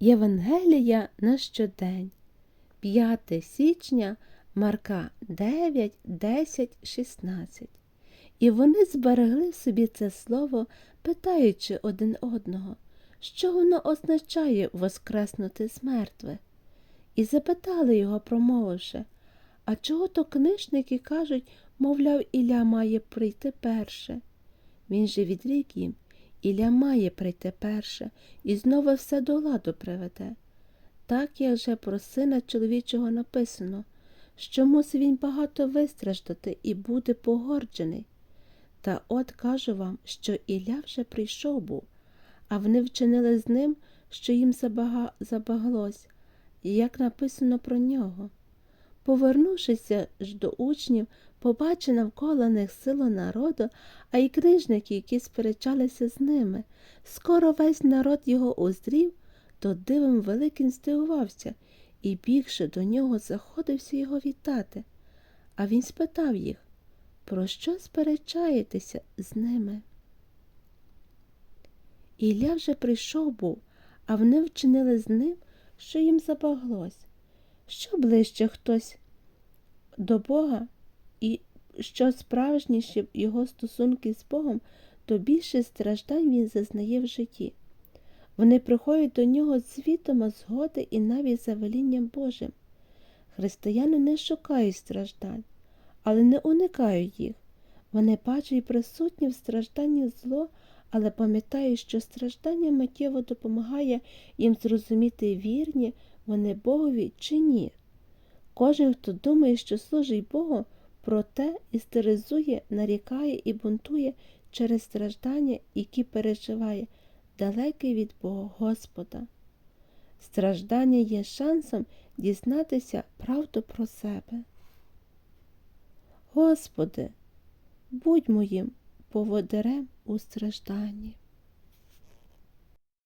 Євангелія на щодень, 5 січня Марка 9, 10, 16. І вони зберегли в собі це слово, питаючи один одного, що воно означає воскреснути з мертвих. І запитали його, промовивши, а чого то книжники кажуть, мовляв, Ілля має прийти перше. Він же відрік їм, Ілля має прийти перше і знову все до ладу приведе. Так як же про сина чоловічого написано, що мусить він багато вистраждати і буде погорджений. Та от кажу вам, що Ілля вже прийшов був, а вони вчинили з ним, що їм забага... забаглось, як написано про нього. Повернувшися ж до учнів, побачив навколо них силу народу, а й книжники, які сперечалися з ними. Скоро весь народ його уздрів, то дивом великим здивувався і, бігши до нього, заходився його вітати. А він спитав їх, про що сперечаєтеся з ними? Ілля вже прийшов був, а вони вчинили з ним, що їм забаглось. Що ближче хтось до Бога, і що справжніші його стосунки з Богом, то більше страждань він зазнає в житті. Вони приходять до нього з відома згоди і навіть за велінням Божим. Християни не шукають страждань, але не уникають їх. Вони бачать присутнє в стражданні зло, але пам'ятають, що страждання миттєво допомагає їм зрозуміти вірні вони Богові чи ні. Кожен, хто думає, що служить Богу, проте істеризує, нарікає і бунтує через страждання, які переживає, далекий від Бога Господа. Страждання є шансом дізнатися правду про себе. Господи, будь моїм поводирем у стражданні.